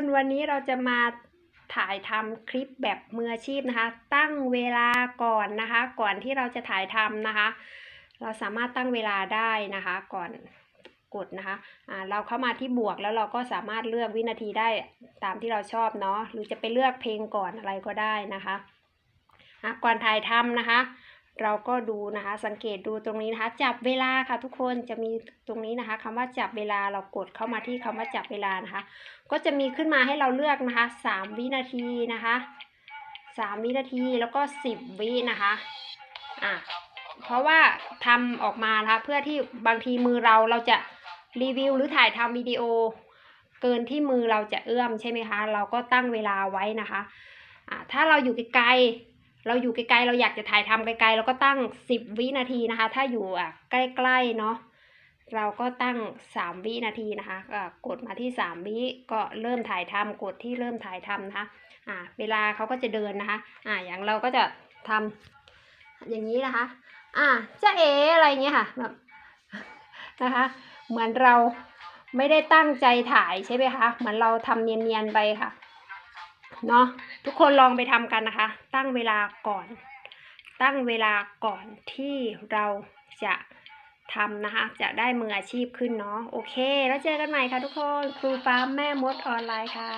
นวันนี้เราจะมาถ่ายทำคลิปแบบมืออาชีพนะคะ ตั้งเวลาก่อนนะคะ ก่อนที่เราจะถ่ายทำนะคะ เราสามารถตั้งเวลาได้นะคะ ก่อนกดนะคะอ่าเราเข้ามาที่บวกแล้วเราก็สามารถเลือกวินาทีได้ตามที่เราชอบเนาะหรือจะไปเลือกเพลงก่อนอะไรก็ได้นะคะะก่อนถ่ายทำนะคะ เราก็ดูนะคะ สังเกตดูตรงนี้นะคะ จับเวลาค่ะ ทุกคนจะมีตรงนี้นะคะคำว่าจับเวลาเรากดเข้ามาที่คำว่าจับเวลานะคะ ก็จะมีขึ้นมาให้เราเลือกนะคะสามวินาทีนะคะสามวินาทีแล้วก็สิบวินะคะอะเพราะว่าทำออกมานะคะเพื่อที่บางทีมือเราเราจะรีวิวหรือถ่ายทำวิดีโอ เกินที่มือเราจะเอื้อมใช่ไหมคะ เราก็ตั้งเวลาไว้นะคะอะถ้าเราอยู่ไกล เราอยู่ไกลๆเราอยากจะถ่ายทำไกลๆเราก็ตั้งสิบวินาทีนะคะ ถ้าอยู่อะใกล้ๆเนาะเราก็ตั้ง 3 วินาทีนะคะก็กดมาที่ 3 วิก็เริ่มถ่ายทำกดที่เริ่มถ่ายทำนะคะอ่าเวลาเขาก็จะเดินนะคะอ่าอย่างเราก็จะทำอย่างนี้นะคะ อ่าจะเออะไรเงี้ยค่ะแบบนะคะ เหมือนเราไม่ได้ตั้งใจถ่ายใช่ไหมคะ เหมือนเราทำเนียนๆไปค่ะ เนาะทุกคนลองไปทำกันนะคะ ตั้งเวลาก่อน ตั้งเวลาก่อนที่เราจะทำนะคะ จะได้มืออาชีพขึ้นเนาะโอเค แล้วเจอกันใหม่ค่ะทุกคน ครูฟ้าแม่มดออนไลน์ค่ะ